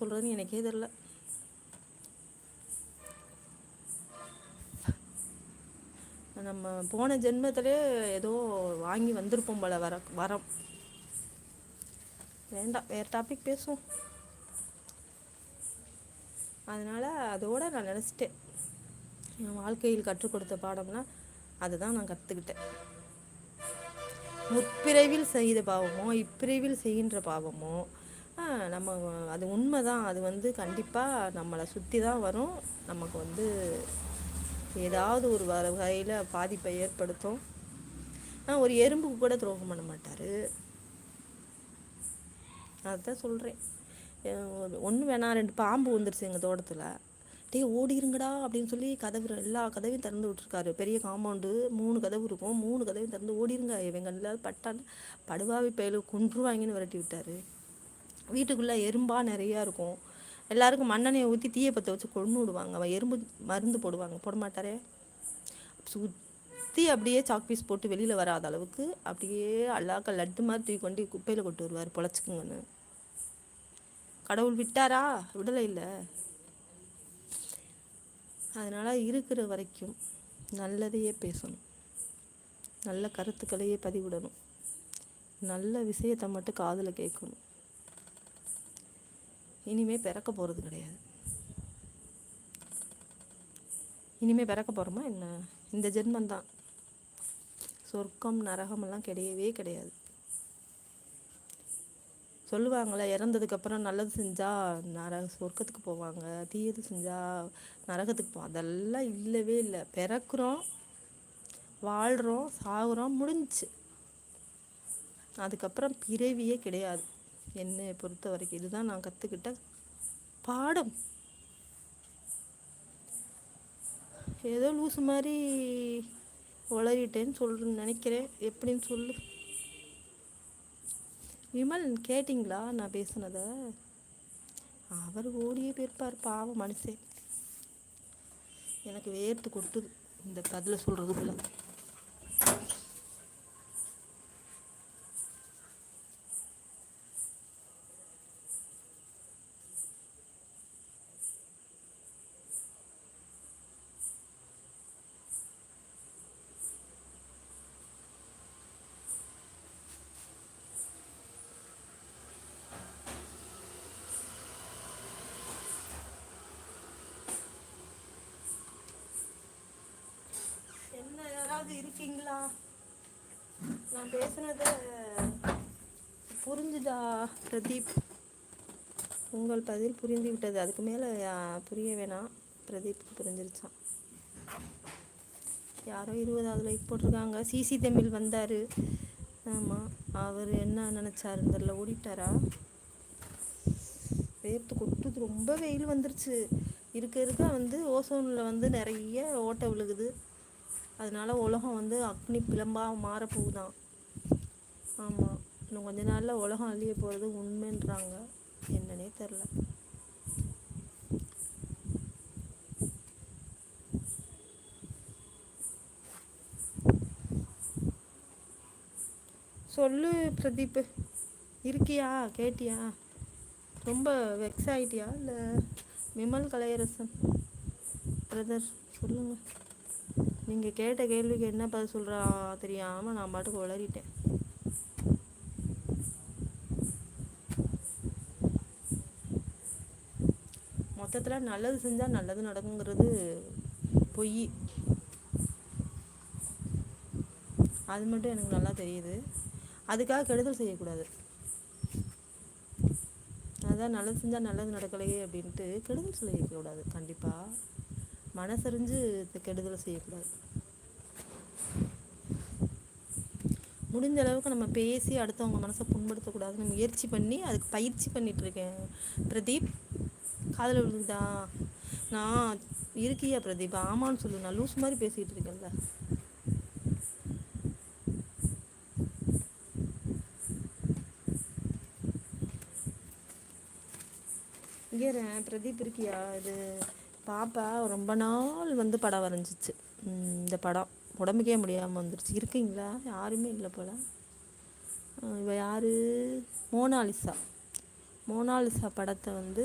சொல்கிறதுன்னு எனக்கே தெரில நம்ம போன ஜென்மத்திலே ஏதோ வாங்கி வந்திருப்போம் போல வர வரம். வேண்டாம் வேறு டாபிக் பேசுவோம். அதனால் அதோடு நான் நினச்சிட்டேன். என் வாழ்க்கையில் கற்றுக் கொடுத்த பாடம்னா அதுதான் நான் கற்றுக்கிட்டேன் முற்பிறவில் செய்த பாவமோ இப்பிறவில் செய்கின்ற பாவமோ நம்ம அது உண்மை தான் அது வந்து கண்டிப்பாக நம்மளை சுற்றி தான் வரும். நமக்கு வந்து ஏதாவது ஒரு வர வகையில் பாதிப்பை ஏற்படுத்தும். ஒரு எறும்புக்கு கூட துரோகம் பண்ண மாட்டார். அதுதான் சொல்கிறேன் ஒன்று வேணாம் ரெண்டு பாம்பு வந்துருச்சு எங்கள் தோட்டத்தில். டே ஓடிருங்கடா அப்படின்னு சொல்லி கதவு எல்லா கதவையும் திறந்து விட்ருக்காரு பெரிய காம்பவுண்டு மூணு கதவு இருக்கும். மூணு கதவையும் திறந்து ஓடிருங்க. இவங்க எல்லாம் பட்டால் படுவாவி பயில கொன்றுவாங்கன்னு விரட்டி விட்டார். வீட்டுக்குள்ளே எறும்பாக நிறையா இருக்கும். எல்லாருக்கும் மண்ணெண்ணெயை ஊற்றி தீயை பற்ற வச்சு கொண்டு விடுவாங்க. அவன் எறும்பு மருந்து போடுவாங்க. போட மாட்டாரே? சுற்றி அப்படியே சாக் பீஸ் போட்டு வெளியில் வராத அளவுக்கு அப்படியே அல்லாக்க லட்டு மாதிரி தூக்கி கொண்டு குப்பையில் கொண்டு வருவார். பொழைச்சிக்குங்கன்னு. கடவுள் விட்டாரா? விடலை இல்லை. அதனால் இருக்கிற வரைக்கும் நல்லதையே பேசணும். நல்ல கருத்துக்களையே பதிவிடணும். நல்ல விஷயத்தை மட்டும் காதில் கேட்கணும். இனிமேல் பிறக்க போகிறது கிடையாது. இனிமேல் பிறக்க போகிறோமா என்ன? இந்த ஜென்மந்தான் சொர்க்கம் நரகமெல்லாம் கிடையவே கிடையாது. சொல்லுவாங்களே இறந்ததுக்கப்புறம் நல்லது செஞ்சால் நர சொர்க்கத்துக்கு போவாங்க. தீயது செஞ்சால் நரகத்துக்கு போ அதெல்லாம் இல்லவே இல்லை. பிறக்கிறோம் வாழ்கிறோம் சாகுறோம் முடிஞ்சிச்சு. அதுக்கப்புறம் பிறவியே கிடையாது. என்னை பொறுத்த வரைக்கும் இதுதான் நான் கற்றுக்கிட்ட பாடம். ஏதோ லூசு மாதிரி உளறிட்டேன்னு சொல்கிறேன்னு நினைக்கிறேன். எப்படின்னு சொல்லு. விமல் கேட்டிங்களா நான் பேசுனதை? அவர் ஓடியே போயிருப்பார் பாவம் மனுஷன். எனக்கு வேர்த்து கொட்டுது இந்த பதில சொல்கிறதுக்குள்ள யாராவது இருக்கீங்களா? நான் பேசுனது புரிஞ்சுதா பிரதீப்? உங்கள் பதில் புரிந்து விட்டது அதுக்கு மேலே புரிய வேணாம் பிரதீப் புரிஞ்சிருச்சான் யாரோ இருபதாவது லைக் போட்டிருக்காங்க. சிசி தமிழ் வந்தார். ஆமாம் அவர் என்ன நினச்சாருன்னு தெரில ஓடிட்டாரா? வேர்த்து கொட்டுது. ரொம்ப வெயில் வந்துருச்சு. இருக்க இருக்க வந்து ஓசோனில் வந்து நிறைய ஓட்டை விழுகுது. அதனால் உலகம் வந்து அக்னி பிளம்பாக மாறப்போகுதான். ஆமாம் இன்னும் கொஞ்ச நாளில் உலகம் அழிய போகிறது உண்மைன்றாங்க. என்னன்னே தெரில சொல்லு பிரதீப் இருக்கியா? கேட்டியா? ரொம்ப வெக்ஸ் ஆகிட்டியா இல்லை விமல் கலையரசன்? பிரதர் சொல்லுங்கள் நீங்கள் கேட்ட கேள்விக்கு என்ன பதில் சொல்கிறா தெரியாமல் நான் பாட்டுக்கு உளறிட்டேன். மொத்தத்தில் நல்லது செஞ்சால் நல்லது நடக்குங்கிறது பொய். அது மட்டும் எனக்கு நல்லா தெரியுது. அதுக்காக கெடுதல் செய்யக்கூடாது. அதான் நல்லது செஞ்சால் நல்லது நடக்கலையே அப்படின்ட்டு கெடுதல் செய்யக்கூடாது கண்டிப்பாக மனசறிஞ்சு கெடுதலை செய்யக்கூடாது. முடிஞ்ச அளவுக்கு நம்ம பேசி அடுத்தவங்க மனசை புண்படுத்தக்கூடாதுன்னு முயற்சி பண்ணி அதுக்கு பயிற்சி பண்ணிகிட்ருக்கேன் பிரதீப் காதில் விழுகுதா? நான் இருக்கியா பிரதீப்? ஆமான்னு சொல்லு நான் லூஸ் மாதிரி பேசிகிட்டு இருக்கேன்ல. இங்கே பிரதீப் இருக்கியா? இது பாப்பா ரொம்ப நாள் வந்து படம் வரைஞ்சிச்சு. இந்த படம். உடம்புக்கே முடியாமல் வந்துருச்சு. இருக்கீங்களா? யாருமே இல்லை போல். இவள் யார்? மோனாலிசா. மோனாலிசா படத்தை வந்து